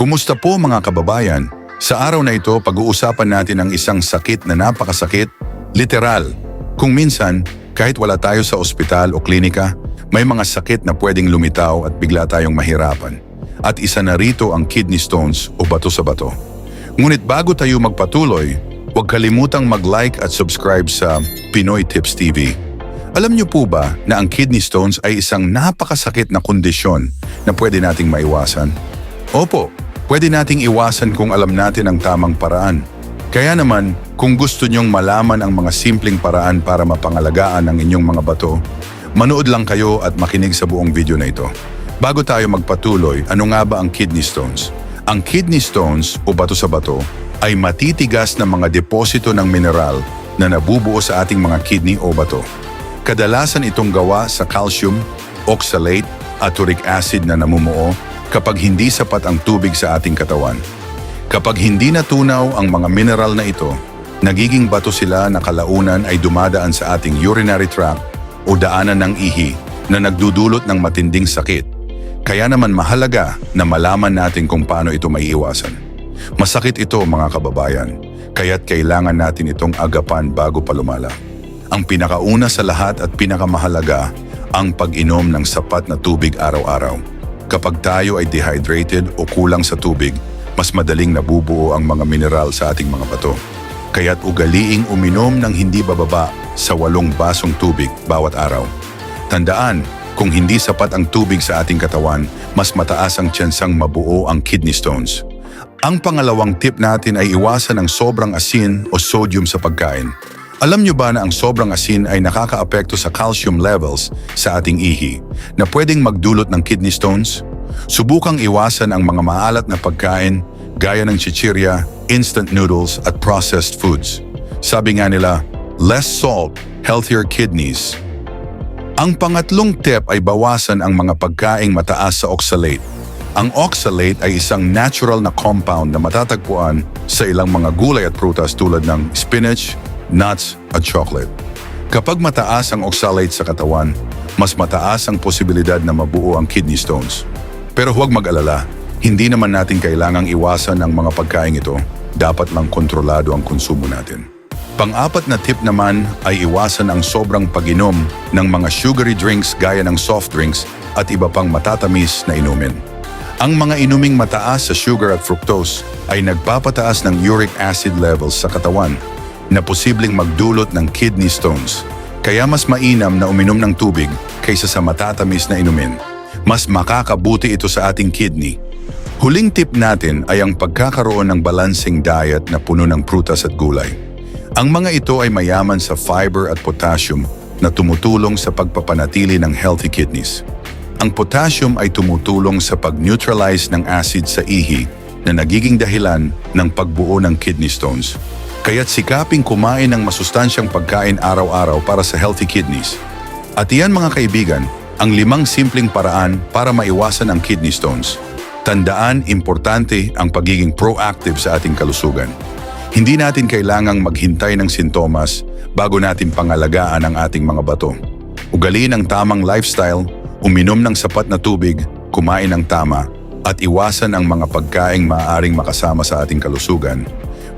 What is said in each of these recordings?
Kumusta po mga kababayan? Sa araw na ito, pag-uusapan natin ang isang sakit na napakasakit, literal. Kung minsan, kahit wala tayo sa ospital o klinika, may mga sakit na pwedeng lumitaw at bigla tayong mahirapan. At isa na rito ang kidney stones o bato sa bato. Ngunit bago tayo magpatuloy, huwag kalimutang mag-like at subscribe sa Pinoy Tips TV. Alam niyo po ba na ang kidney stones ay isang napakasakit na kondisyon na pwede nating maiwasan? Opo, pwede nating iwasan kung alam natin ang tamang paraan. Kaya naman, kung gusto niyong malaman ang mga simpleng paraan para mapangalagaan ang inyong mga bato, manood lang kayo at makinig sa buong video na ito. Bago tayo magpatuloy, ano nga ba ang kidney stones? Ang kidney stones o bato sa bato ay matitigas na mga deposito ng mineral na nabubuo sa ating mga kidney o bato. Kadalasan itong gawa sa calcium, oxalate at uric acid na namumuo kapag hindi sapat ang tubig sa ating katawan. Kapag hindi natunaw ang mga mineral na ito, nagiging bato sila na kalaunan ay dumadaan sa ating urinary tract o daanan ng ihi na nagdudulot ng matinding sakit. Kaya naman mahalaga na malaman natin kung paano ito maiiwasan. Masakit ito mga kababayan, kaya't kailangan natin itong agapan bago pa lumala. Ang pinakauna sa lahat at pinakamahalaga, ang pag-inom ng sapat na tubig araw-araw. Kapag tayo ay dehydrated o kulang sa tubig, mas madaling nabubuo ang mga mineral sa ating mga bato. Kaya't ugaliing uminom ng hindi bababa sa walong basong tubig bawat araw. Tandaan, kung hindi sapat ang tubig sa ating katawan, mas mataas ang tsansang mabuo ang kidney stones. Ang pangalawang tip natin ay iwasan ang sobrang asin o sodium sa pagkain. Alam nyo ba na ang sobrang asin ay nakakaapekto sa calcium levels sa ating ihi na pwedeng magdulot ng kidney stones? Subukang iwasan ang mga maalat na pagkain gaya ng chichirya, instant noodles at processed foods. Sabi nga nila, less salt, healthier kidneys. Ang pangatlong tip ay bawasan ang mga pagkaing mataas sa oxalate. Ang oxalate ay isang natural na compound na matatagpuan sa ilang mga gulay at prutas tulad ng spinach, nuts at chocolate. Kapag mataas ang oxalate sa katawan, mas mataas ang posibilidad na mabuo ang kidney stones. Pero huwag mag-alala, hindi naman natin kailangang iwasan ang mga pagkain ito. Dapat lang kontrolado ang konsumo natin. Pang-apat na tip naman ay iwasan ang sobrang pag-inom ng mga sugary drinks gaya ng soft drinks at iba pang matatamis na inumin. Ang mga inuming mataas sa sugar at fructose ay nagpapataas ng uric acid levels sa katawan na posibleng magdulot ng kidney stones. Kaya mas mainam na uminom ng tubig kaysa sa matatamis na inumin. Mas makakabuti ito sa ating kidney. Huling tip natin ay ang pagkakaroon ng balancing diet na puno ng prutas at gulay. Ang mga ito ay mayaman sa fiber at potassium na tumutulong sa pagpapanatili ng healthy kidneys. Ang potassium ay tumutulong sa pag-neutralize ng acid sa ihi na nagiging dahilan ng pagbuo ng kidney stones. Kaya't sikaping kumain ng masustansyang pagkain araw-araw para sa healthy kidneys. At iyan mga kaibigan, ang limang simpleng paraan para maiwasan ang kidney stones. Tandaan, importante ang pagiging proactive sa ating kalusugan. Hindi natin kailangang maghintay ng sintomas bago natin pangalagaan ang ating mga bato. Ugaliin ang tamang lifestyle, uminom ng sapat na tubig, kumain ng tama, at iwasan ang mga pagkaing maaaring makasama sa ating kalusugan.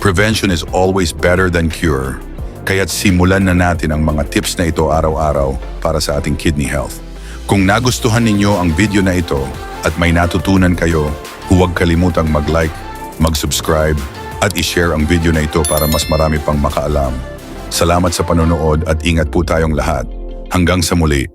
Prevention is always better than cure. Kaya't simulan na natin ang mga tips na ito araw-araw para sa ating kidney health. Kung nagustuhan ninyo ang video na ito at may natutunan kayo, huwag kalimutang mag-like, mag-subscribe at i-share ang video na ito para mas marami pang makaalam. Salamat sa panonood at ingat po tayong lahat. Hanggang sa muli.